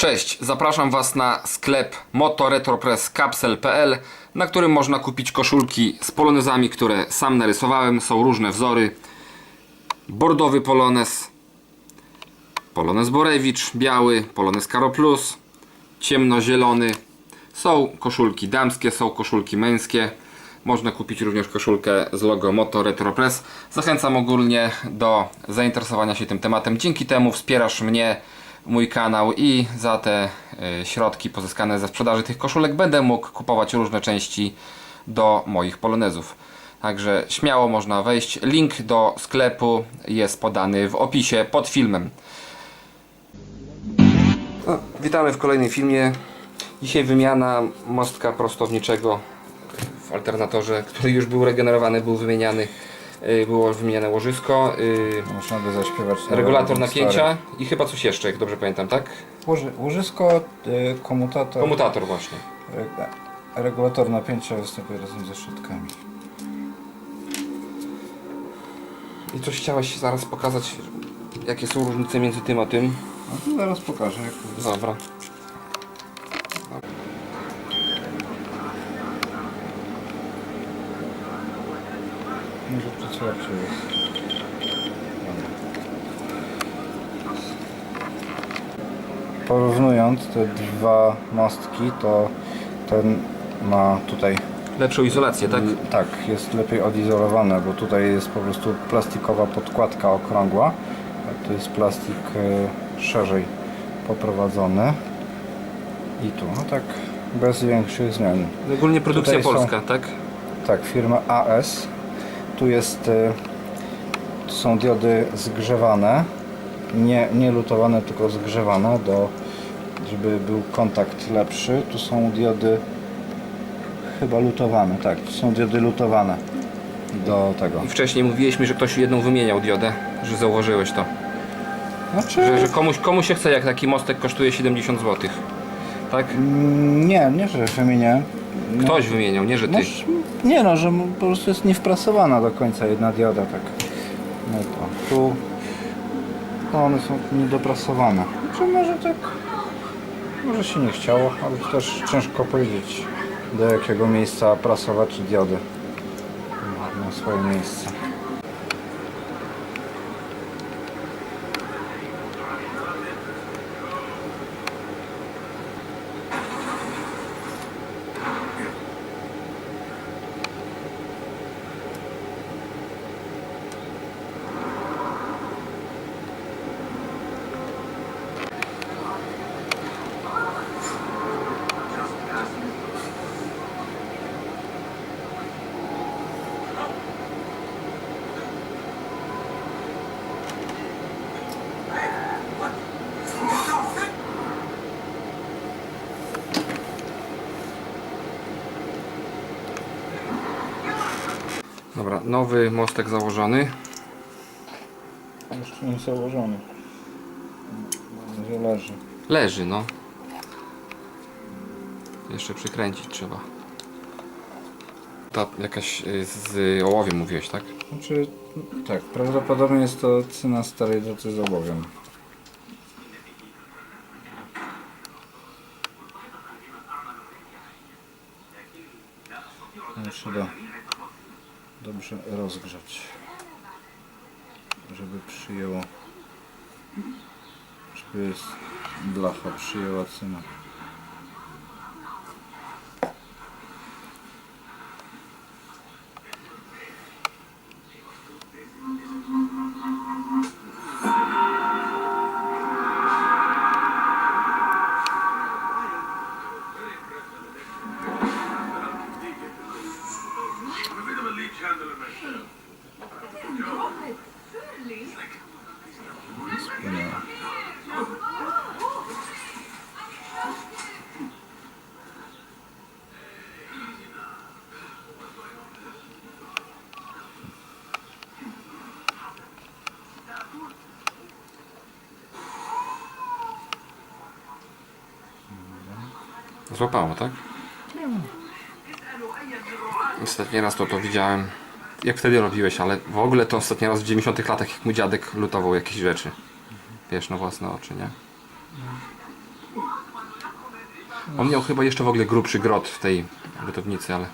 Cześć, zapraszam Was na sklep motoretropresscapsel.pl na którym można kupić koszulki z polonezami, które sam narysowałem. Są różne wzory. Bordowy polonez, polonez Borewicz, biały, polonez Karo Plus, ciemnozielony. Są koszulki damskie, są koszulki męskie. Można kupić również koszulkę z logo Moto Retro Press. Zachęcam ogólnie do zainteresowania się tym tematem. Dzięki temu wspierasz mnie, mój kanał i za te y, środki pozyskane ze sprzedaży tych koszulek będę mógł kupować różne części do moich polonezów. Także śmiało można wejść. Link do sklepu jest podany w opisie pod filmem. No, witamy w kolejnym filmie. Dzisiaj wymiana mostka prostowniczego w alternatorze, który już był regenerowany, był wymieniany. Yy, Było wymieniane łożysko, yy, Można by zaśpiewać. na regulator stary. napięcia i chyba coś jeszcze, jak dobrze pamiętam, tak? Łoży, łożysko, y, komutator. Komutator właśnie. Re, regulator napięcia występuje razem ze środkami. I coś chciałeś zaraz pokazać, jakie są różnice między tym a tym. No to zaraz pokażę jak to jest. Dobra. Jest. Porównując te dwa mostki, to ten ma tutaj Lepszą izolację, tak? Tak, jest lepiej odizolowane, bo tutaj jest po prostu plastikowa podkładka okrągła, a tu jest plastik e, szerzej poprowadzony. I tu, no tak, bez większych zmian. Ogólnie produkcja Tutaj są- polska, tak? Tak, firma AS. Tu jest, tu są diody zgrzewane, nie, nie lutowane, tylko zgrzewane, do, żeby był kontakt lepszy. Tu są diody chyba lutowane, tak, tu są diody lutowane do tego. I wcześniej mówiłeś mi, że ktoś jedną wymieniał diodę, że zauważyłeś to. Znaczy, Że, że komuś, komuś się chce, jak taki mostek kosztuje 70 zł. Tak? nie, nie, że wymienię. No, Ktoś wymieniał, nie że ty. Może- nie no, że po prostu jest niewprasowana do końca jedna dioda, tak. No to tu, no one są niedoprasowane. Czy może tak, może się nie chciało, ale też ciężko powiedzieć do jakiego miejsca prasować diody. Ma swoje miejsce. Dobra, nowy mostek założony. Jeszcze nie założony. Leży. Leży, no. Jeszcze przykręcić trzeba. Ta jakaś y, z ołowiem mówiłeś, tak? Znaczy, tak, prawdopodobnie jest to cena starej rzeczy z obowiem. No, trzeba dobrze rozgrzać, żeby przyjęło, żeby blacha przyjęła cenę. Złapało, tak? Ostatni raz to to widziałem. Jak wtedy robiłeś, ale w ogóle to ostatni raz w 90 latach, jak mój dziadek lutował jakieś rzeczy. Wiesz, na własne oczy, nie? On miał chyba jeszcze w ogóle grubszy grot w tej gotownicy, ale...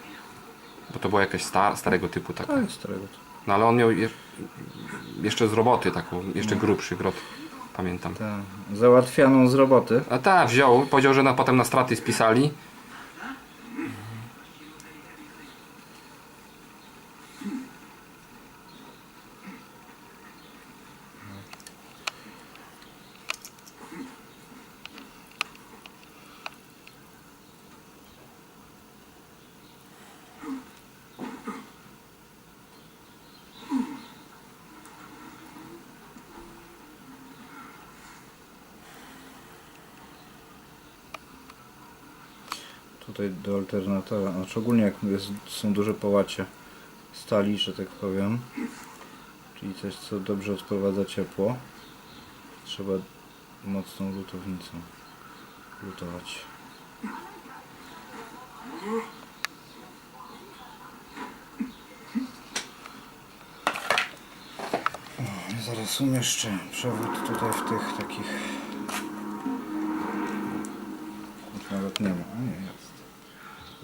Bo to była jakaś sta, starego typu taka. To jest starego. No ale on miał je, jeszcze z roboty taką, jeszcze grubszy grot. Pamiętam. Tak. Załatwianą z roboty. A ta wziął, powiedział, że na, potem na straty spisali. Tutaj do alternatora, znaczy ogólnie jak jest, są duże połacie stali, że tak powiem, czyli coś co dobrze odprowadza ciepło, trzeba mocną lutownicą lutować. Zaraz umieszczę przewód tutaj w tych takich nawet nie ma, a nie jest.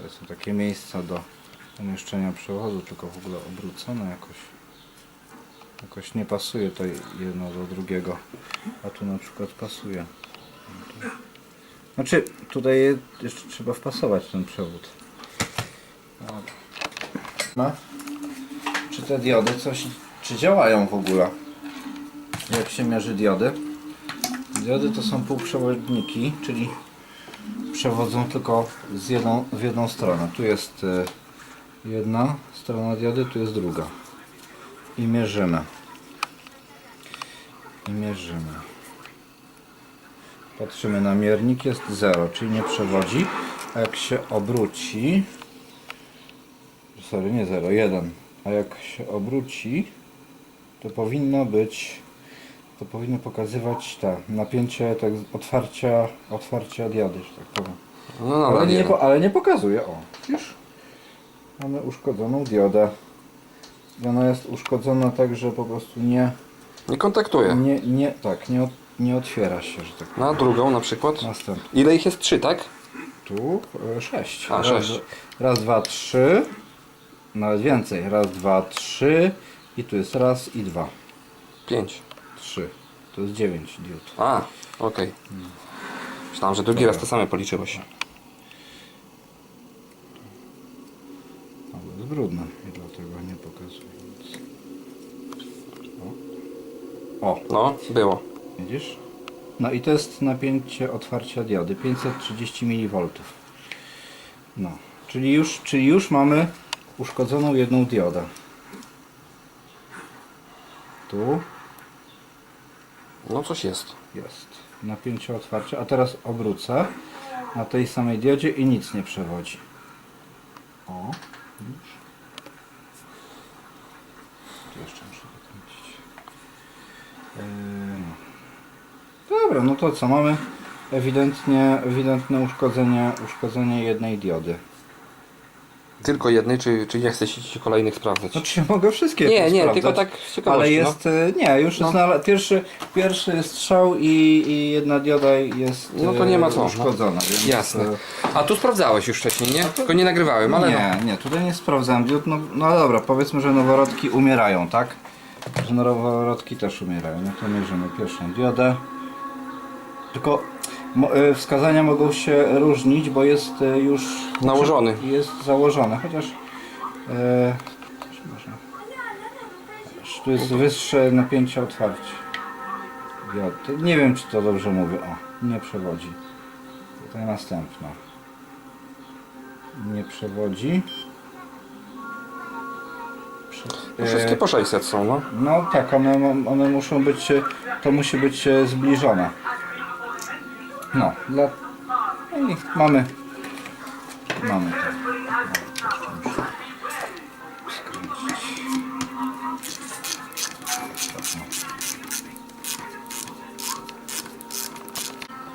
To są takie miejsca do umieszczenia przewodu, tylko w ogóle obrócone jakoś. Jakoś nie pasuje to jedno do drugiego, a tu na przykład pasuje. Znaczy, tutaj je- jeszcze trzeba wpasować ten przewód. No. Czy te diody coś, czy działają w ogóle? Jak się mierzy diody? Diody to są półprzewodniki, czyli przewodzą tylko z jedną, w jedną stronę. Tu jest e, jedna strona diody, tu jest druga. I mierzymy. I mierzymy. Patrzymy na miernik, jest 0, czyli nie przewodzi. A jak się obróci, sorry, nie 0, 1. A jak się obróci, to powinno być, to powinno pokazywać tak, napięcie tak, otwarcia, otwarcia diody, że tak powiem. No, no, Ale nie, nie, po, ale nie pokazuje. O, już mamy uszkodzoną diodę. I ona jest uszkodzona tak, że po prostu nie, nie kontaktuje. nie, nie, tak, nie, ot- nie otwiera się, że tak powiem. Na drugą na przykład. Następny. Ile ich jest? Trzy, tak? Tu e, sześć. A, sześć. Raz, dwa, trzy. Nawet więcej. Raz, dwa, trzy. I tu jest raz i dwa. Pięć. Trzy. To jest dziewięć diod. A, okej. Myślałem, że drugi raz to same policzyłeś. Ale jest brudne i dlatego nie pokazuje nic. O. o, No, było. widzisz? No i to jest napięcie otwarcia diody 530 mV. No, czyli już, czyli już mamy uszkodzoną jedną diodę. Tu No coś jest. jest napięcie otwarcia, a teraz obrócę na tej samej diodzie i nic nie przewodzi. O, już. Tu jeszcze muszę dokręcić. Yy. Dobra, no to co mamy? Ewidentnie, ewidentne uszkodzenie, uszkodzenie jednej diody. Tylko jednej, czy, czy nie chcesz ci kolejnych sprawdzać? Znaczy mogę wszystkie Nie, nie, sprawdzać, tylko tak z ciekawości, Ale jest, e, nie, już No. jest na, pierwszy, pierwszy strzał i, i jedna dioda jest No to nie ma co, no. uszkodzona. Więc, Jasne. e, A tu sprawdzałeś już wcześniej, nie? Tylko nie nagrywałem, ale no. Nie, nie, tutaj nie sprawdzałem diod. No, no dobra, powiedzmy, że noworodki umierają, tak? Że noworodki też umierają. No to mierzymy pierwszą diodę. Tylko e, wskazania mogą się różnić, bo jest e, już Nałożony. Jest założone, chociaż e, można. Tu jest wyższe napięcie otwarcie. Diody. Nie wiem, czy to dobrze mówię. O, nie przewodzi. Tutaj następna. Nie przewodzi. Prze- No wszystkie po 600 są, no. no tak, one, one muszą być, e, to musi być e, zbliżone. No, dla... no i mamy, mamy to. No.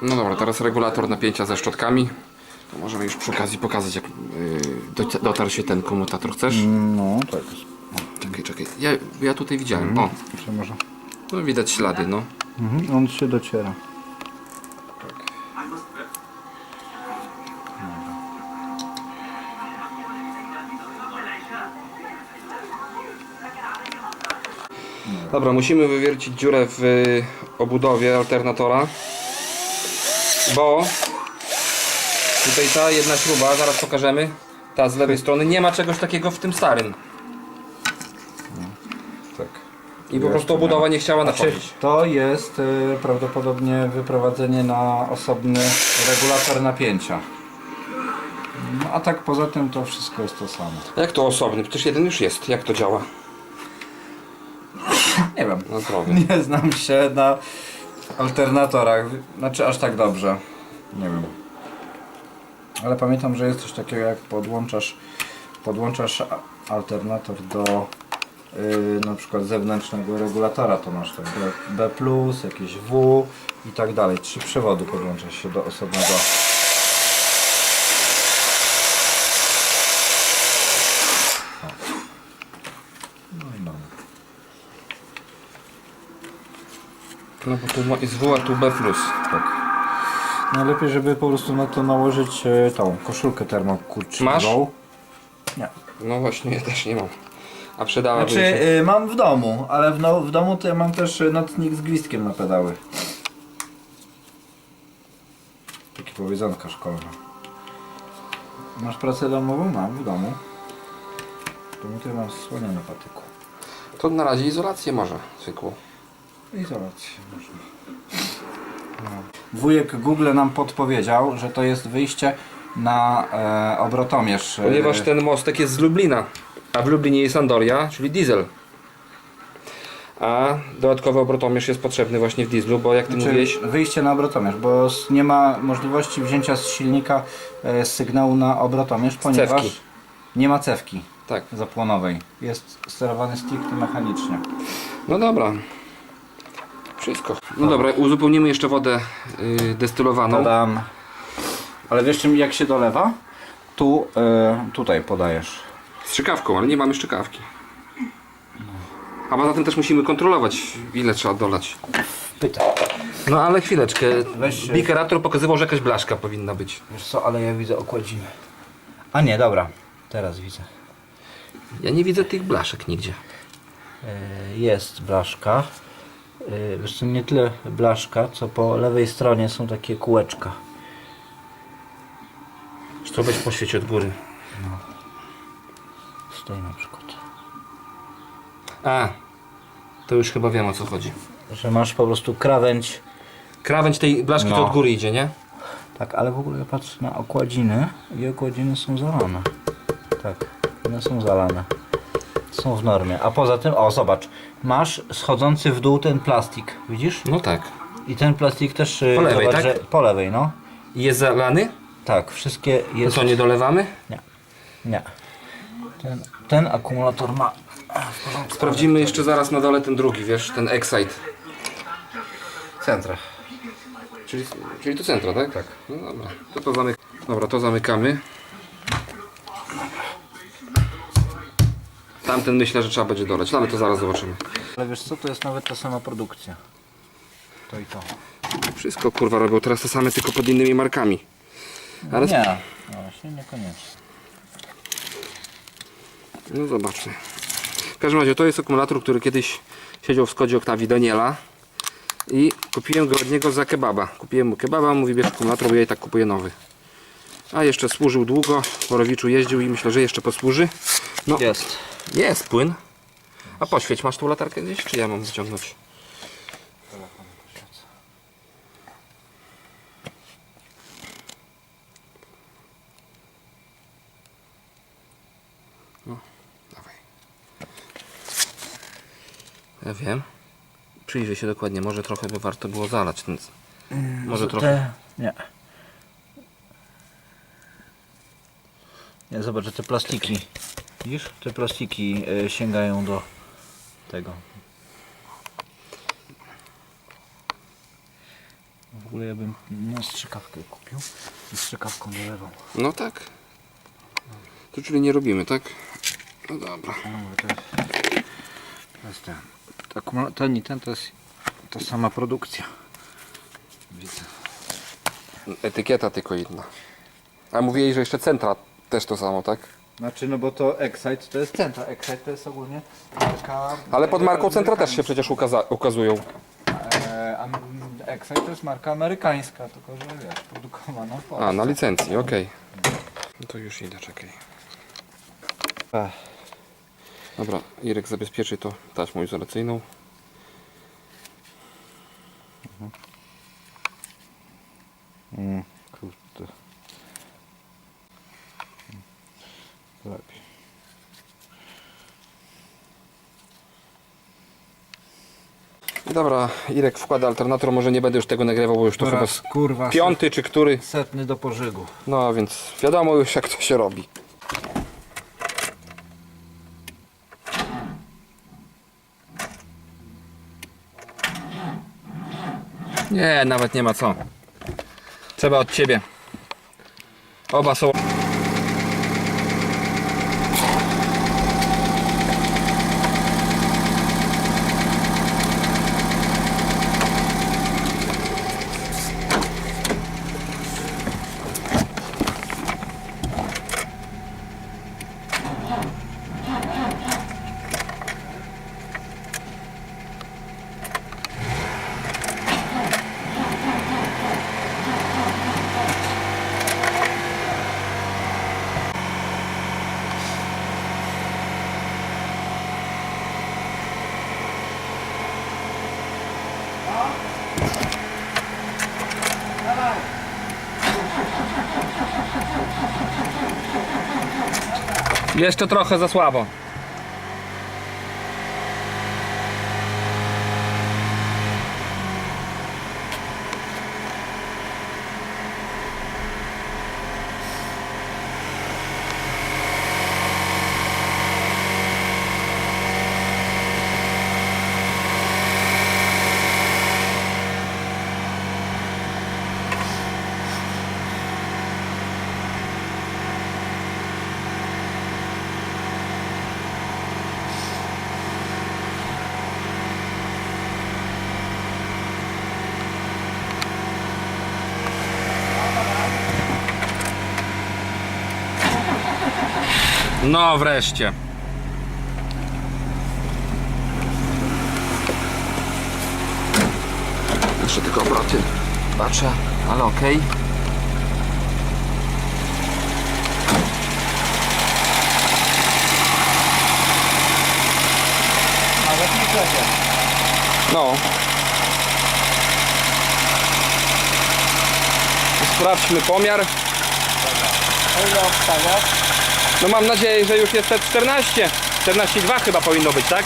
No dobra, teraz regulator napięcia ze szczotkami. To możemy już przy okazji pokazać, jak yy, dotarł się ten komutator. Chcesz? No, tak. Czekaj, czekaj. Ja, ja tutaj widziałem. O, Czy może? tu widać ślady, no. Mhm, on się dociera. Dobra, musimy wywiercić dziurę w y, obudowie alternatora, bo tutaj ta jedna śruba, zaraz pokażemy, ta z lewej strony, nie ma czegoś takiego w tym starym. Tak. I po prostu obudowa nie chciała nachodzić. to jest y, prawdopodobnie wyprowadzenie na osobny regulator napięcia. No, a tak poza tym to wszystko jest to samo. Jak to osobny? Przecież jeden już jest. Jak to działa? Na zdrowie. Nie znam się na alternatorach. Znaczy aż tak dobrze. Nie wiem. Ale pamiętam, że jest coś takiego jak podłączasz podłączasz alternator do yy, na przykład zewnętrznego regulatora, to masz tak B, B+, jakieś W i tak dalej. Trzy przewody podłączasz się do osobnego. O. No i mamy. No bo tu ma- jest W, a tu B+. Tak. Najlepiej, żeby po prostu na to nałożyć e, tą koszulkę termokurczywą. Masz? Nie. No właśnie, ja też nie mam. A przydałaby Znaczy, się. y, mam w domu, ale w, no, w domu to ja mam też y, nocnik z gwizdkiem na pedały. Takie powiedzonka szkolne. Masz pracę domową? Mam w domu. W domu to ja mam słonię na patyku. To na razie izolację może zwykłą. Izolację można. No. Wujek Google nam podpowiedział, że to jest wyjście na e, obrotomierz. Ponieważ ten mostek jest z Lublina, a w Lublinie jest Andoria, czyli diesel. A dodatkowy obrotomierz jest potrzebny właśnie w dieslu, bo jak ty Znaczy, mówiłeś, wyjście na obrotomierz, bo s- nie ma możliwości wzięcia z silnika e, sygnału na obrotomierz, ponieważ Cewki. nie ma cewki tak. zapłonowej. Jest sterowany stricte mechanicznie. No dobra. Wszystko. No dobra, uzupełnimy jeszcze wodę yy, destylowaną. Dodam. Ale wiesz czym jak się dolewa? Tu, e, tutaj podajesz. Strzykawką, ale nie mamy szczykawki. A poza tym też musimy kontrolować, ile trzeba dolać. Pytaj. No ale chwileczkę. Weź- Bikerator pokazywał, że jakaś blaszka powinna być. Wiesz co, ale ja widzę okładziny. A nie, dobra. Teraz widzę. Ja nie widzę tych blaszek nigdzie. E, Jest blaszka. Wiesz co, nie tyle blaszka, co po lewej stronie są takie kółeczka. To weź poświeć od góry. Stoi na przykład. A, to już chyba wiem o co chodzi. Że masz po prostu krawędź. Krawędź tej blaszki to No. od góry idzie, nie? Tak, ale w ogóle ja patrzę na okładziny i okładziny są zalane. Tak, one są zalane. Są w normie. A poza tym, o zobacz, masz schodzący w dół ten plastik, widzisz? No tak. I ten plastik też y, Po lewej, zobacz, tak? że po lewej, no. I jest zalany? Tak, wszystkie To jest. co, nie dolewamy? Nie. Nie. Ten, ten akumulator ma. Sprawdzimy jeszcze zaraz na dole ten drugi, wiesz, ten Excite. Centra. Czyli, czyli to centra, tak? Tak. No dobra. To to zamyk... Dobra, to zamykamy. Tamten myślę, że trzeba będzie doleć, no ale to zaraz zobaczymy. Ale wiesz co, to jest nawet ta sama produkcja. To i to. Wszystko kurwa robią teraz te same, tylko pod innymi markami. Ale Nie. No właśnie niekoniecznie. No zobaczmy. W każdym razie to jest akumulator, który kiedyś siedział w Skodzie Octavii Daniela i kupiłem go od niego za kebaba. Kupiłem mu kebaba, mówi bierz akumulator, bo ja i tak kupuję nowy. A jeszcze służył długo, w Borowiczu jeździł i myślę, że jeszcze posłuży. No, Jest. jest płyn. A poświeć, masz tu latarkę gdzieś, czy ja mam wyciągnąć? No, dawaj. Ja wiem. Przyjrzyj się dokładnie, może trochę by warto było zalać. Ten... Może trochę. Te... Nie. Zobacz, te plastiki. Widzisz? Te plastiki y, sięgają do tego. W ogóle ja bym no, strzykawkę kupił i strzykawką dolewał. No tak. To czyli nie robimy, tak? No dobra. No, to jest, ten. Ten i ten to jest ta sama produkcja. Widzę. Etykieta tylko inna. A mówili, że jeszcze centra też to samo, tak? Znaczy, no bo to Excite to jest centra. Excite to jest ogólnie marka... Ale pod marką centra też się przecież ukaza- ukazują. E, a Excite to jest marka amerykańska, tylko że wiesz, produkowana w Polsce. A, na licencji, okej. No to już idę, czekaj. Ech. Dobra, Irek zabezpieczy to taśmą izolacyjną. Mm, kurde. To Lepiej. Dobra, Irek wkłada alternator, może nie będę już tego nagrywał, bo już to chyba raz, kurwa, piąty czy który. setny do pożygu. No więc wiadomo już jak to się robi. Nie, nawet nie ma co. Trzeba od ciebie. Oba są. Jeszcze trochę za słabo. No wreszcie. Jeszcze tylko obroty. Patrzę, ale okej. Klepię. No. Sprawdźmy pomiar. Obstawiasz? No mam nadzieję, że już jest te 14. 14,2 chyba powinno być, tak?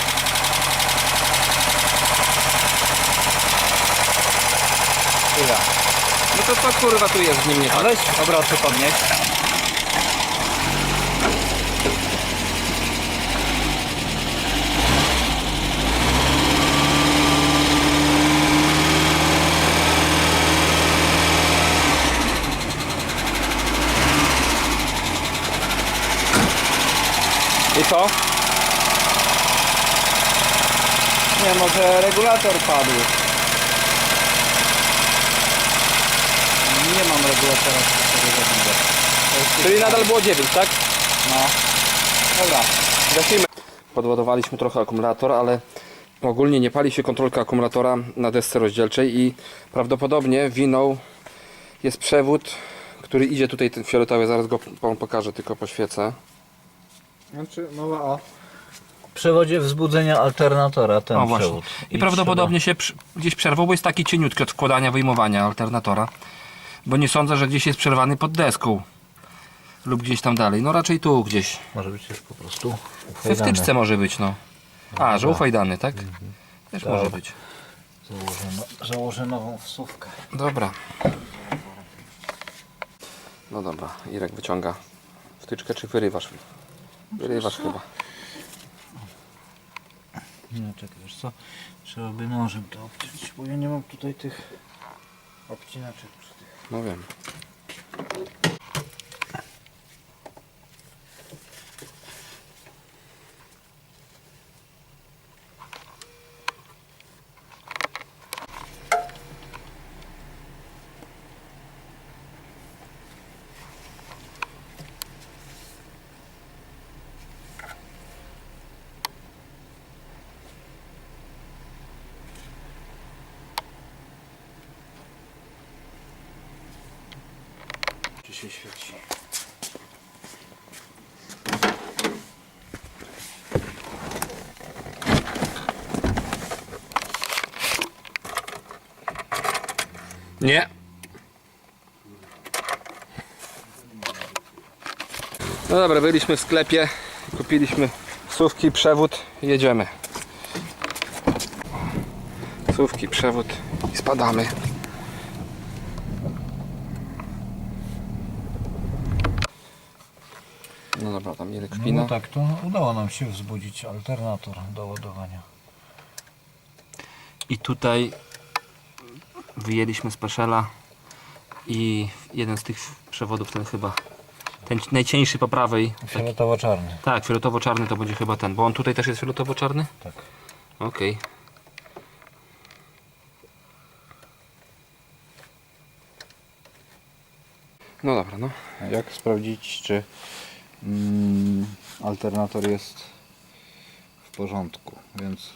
No to co kurwa tu jest z nim nie tak? A weź obroty podnieść. Co? Nie, może regulator padł. Nie mam regulatora specjalnego. Czyli nadal było 9, tak? No. Dobra. Gasimy. Podładowaliśmy trochę akumulator, ale ogólnie nie pali się kontrolka akumulatora na desce rozdzielczej i prawdopodobnie winą jest przewód, który idzie tutaj ten fioletowy, zaraz go pokażę, tylko poświecę. Znaczy mowa o przewodzie wzbudzenia alternatora ten O właśnie. przewód. I, prawdopodobnie się przy, gdzieś przerwał, bo jest taki cieniutki od wkładania, wyjmowania alternatora. Bo nie sądzę, że gdzieś jest przerwany pod deską. Lub gdzieś tam dalej. No raczej tu gdzieś. trzeba- Może być już po prostu We wtyczce może być, no. A, że ufajdany, tak? Też może być. Założę, no, założę nową wsówkę. Dobra. No dobra, Irek wyciąga wtyczkę, czy wyrywasz? Wyrywasz chyba. Nie, czekaj, wiesz co? Trzeba by nożem to obciąć, bo ja nie mam tutaj tych obcinaczek przy tych. No wiem. Się świeci. Nie. No dobra, byliśmy w sklepie, kupiliśmy słówki, przewód, jedziemy. Słówki, przewód i spadamy. No dobra, tam nie kpina. No tak, to udało nam się wzbudzić alternator do ładowania. I tutaj wyjęliśmy z Peszela i jeden z tych przewodów, ten chyba, ten najcieńszy po prawej, Fioletowo-czarny. tak, fioletowo-czarny to będzie chyba ten, bo on tutaj też jest fioletowo-czarny? Tak. Okej. No dobra, no. Jak sprawdzić, czy alternator jest w porządku? Więc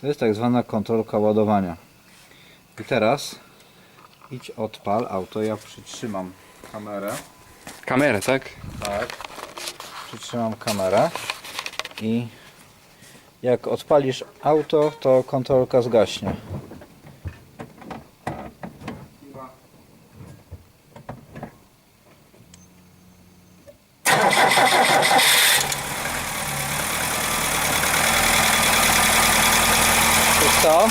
to jest tak zwana kontrolka ładowania. I teraz idź odpal auto. Ja przytrzymam kamerę. Kamerę, tak? Tak. Przytrzymam kamerę i jak odpalisz auto, to kontrolka zgaśnie. Co?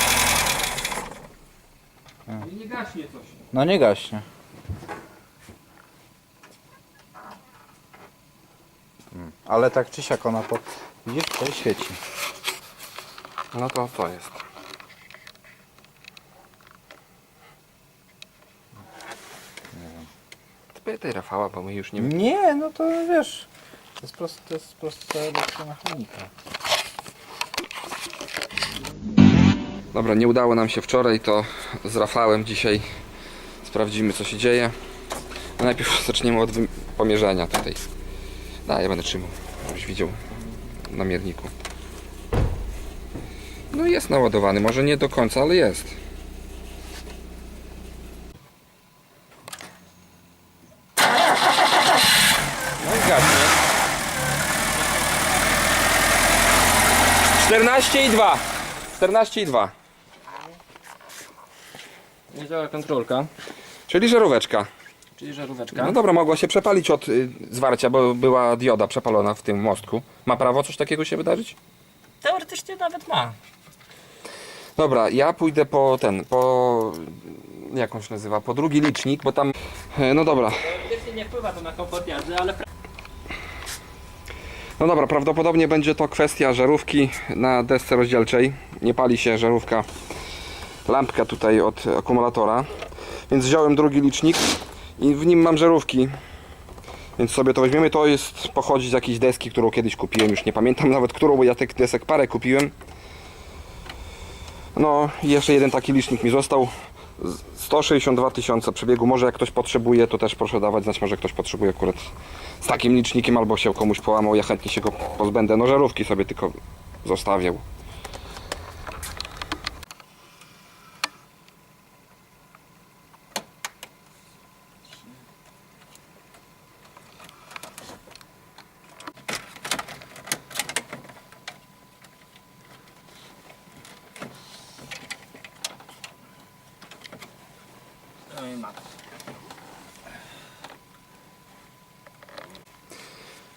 Nie gaśnie coś. No nie gaśnie. Mm, Ale tak czy siak ona po... Widzisz, to świeci. No to to jest. Pytaj Rafała, bo my już nie Nie, no to wiesz. To jest prosta, to jest prosta elektromechanika. Dobra, nie udało nam się wczoraj, to z Rafałem dzisiaj sprawdzimy co się dzieje. No najpierw zaczniemy od pomierzania tutaj. Da, ja będę trzymał, żebyś widział na mierniku. No jest naładowany, może nie do końca, ale jest. No i gaśnie. 14 i 2. 14 i 2. Nie działa kontrolka. Czyli żaróweczka. Czyli żaróweczka. No dobra, mogła się przepalić od y, zwarcia, bo była dioda przepalona w tym mostku. Ma prawo coś takiego się wydarzyć? Teoretycznie nawet ma. Dobra, ja pójdę po ten, po... Jak on się nazywa? Po drugi licznik, bo tam... e, No dobra, Teoretycznie nie wpływa to na komfort jazdy, ale pra- no dobra, prawdopodobnie będzie to kwestia żarówki na desce rozdzielczej. Nie pali się żarówka, lampka tutaj od akumulatora. Więc wziąłem drugi licznik i w nim mam żarówki. Więc sobie to weźmiemy. To jest pochodzi z jakiejś deski, którą kiedyś kupiłem. Już nie pamiętam nawet którą, bo ja tych desek parę kupiłem. No i jeszcze jeden taki licznik mi został. Z- 162 tysiące przebiegu. Może jak ktoś potrzebuje, to też proszę dawać znać. Może ktoś potrzebuje akurat z takim licznikiem albo się komuś połamał. Ja chętnie się go pozbędę. No żarówki sobie tylko zostawiał.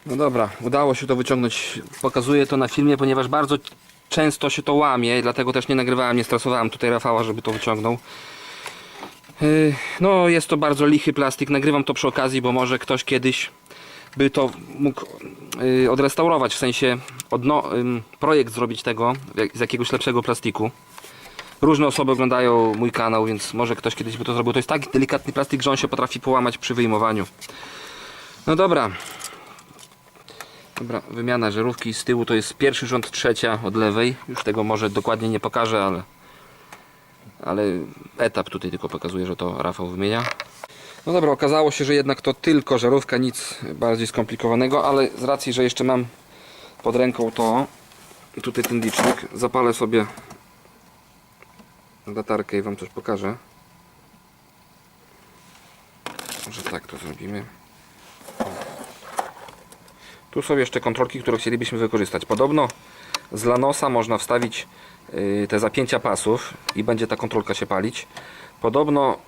No dobra, udało się to wyciągnąć. Pokazuję to na filmie, ponieważ bardzo często się to łamie, dlatego też nie nagrywałem, nie stresowałem tutaj Rafała, żeby to wyciągnął. Yy, No, jest to bardzo lichy plastik. Nagrywam to przy okazji, bo może ktoś kiedyś by to mógł yy, odrestaurować, w sensie odno, projekt zrobić tego z jakiegoś lepszego plastiku. Różne osoby oglądają mój kanał, więc może ktoś kiedyś by to zrobił. To jest tak delikatny plastik, że on się potrafi połamać przy wyjmowaniu. No dobra, Dobra, wymiana żarówki z tyłu to jest pierwszy rząd trzecia od lewej. Już tego może dokładnie nie pokażę, ale ale etap tutaj tylko pokazuje, że to Rafał wymienia. No dobra, okazało się, że jednak to tylko żarówka, nic bardziej skomplikowanego, ale z racji, że jeszcze mam pod ręką to tutaj ten licznik, zapalę sobie latarkę i Wam coś pokażę. Może tak to zrobimy. Tu są jeszcze kontrolki, które chcielibyśmy wykorzystać. Podobno z Lanosa można wstawić y, te zapięcia pasów i będzie ta kontrolka się palić. Podobno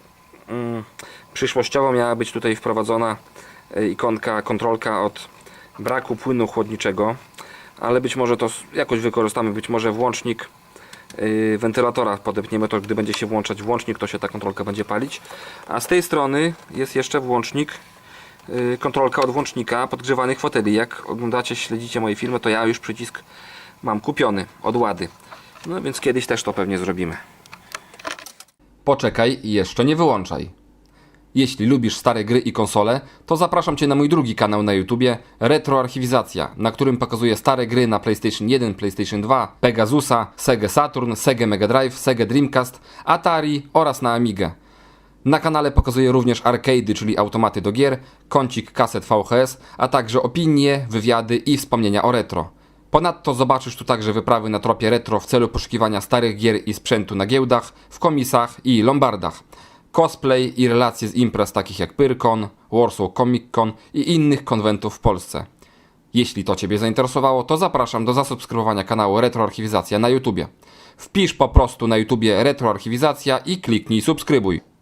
mm, przyszłościowo miała być tutaj wprowadzona y, ikonka, kontrolka od braku płynu chłodniczego, ale być może to jakoś wykorzystamy, być może włącznik y, wentylatora podepniemy to, gdy będzie się włączać włącznik, to się ta kontrolka będzie palić. A z tej strony jest jeszcze włącznik kontrolka od włącznika podgrzewanych foteli. Jak oglądacie, śledzicie moje filmy, to ja już przycisk mam kupiony od Łady. No więc kiedyś też to pewnie zrobimy. Poczekaj i jeszcze nie wyłączaj. Jeśli lubisz stare gry i konsole, to zapraszam Cię na mój drugi kanał na YouTubie Retroarchiwizacja, na którym pokazuję stare gry na PlayStation 1, PlayStation 2, Pegasusa, Sega Saturn, Sega Mega Drive, Sega Dreamcast, Atari oraz na Amigę. Na kanale pokazuję również arcade'y, czyli automaty do gier, kącik kaset VHS, a także opinie, wywiady i wspomnienia o retro. Ponadto zobaczysz tu także wyprawy na tropie retro w celu poszukiwania starych gier i sprzętu na giełdach, w komisach i lombardach. Cosplay i relacje z imprez takich jak Pyrkon, Warsaw Comic Con i innych konwentów w Polsce. Jeśli to Ciebie zainteresowało, to zapraszam do zasubskrybowania kanału Retroarchiwizacja na YouTubie. Wpisz po prostu na YouTubie Retroarchiwizacja i kliknij subskrybuj.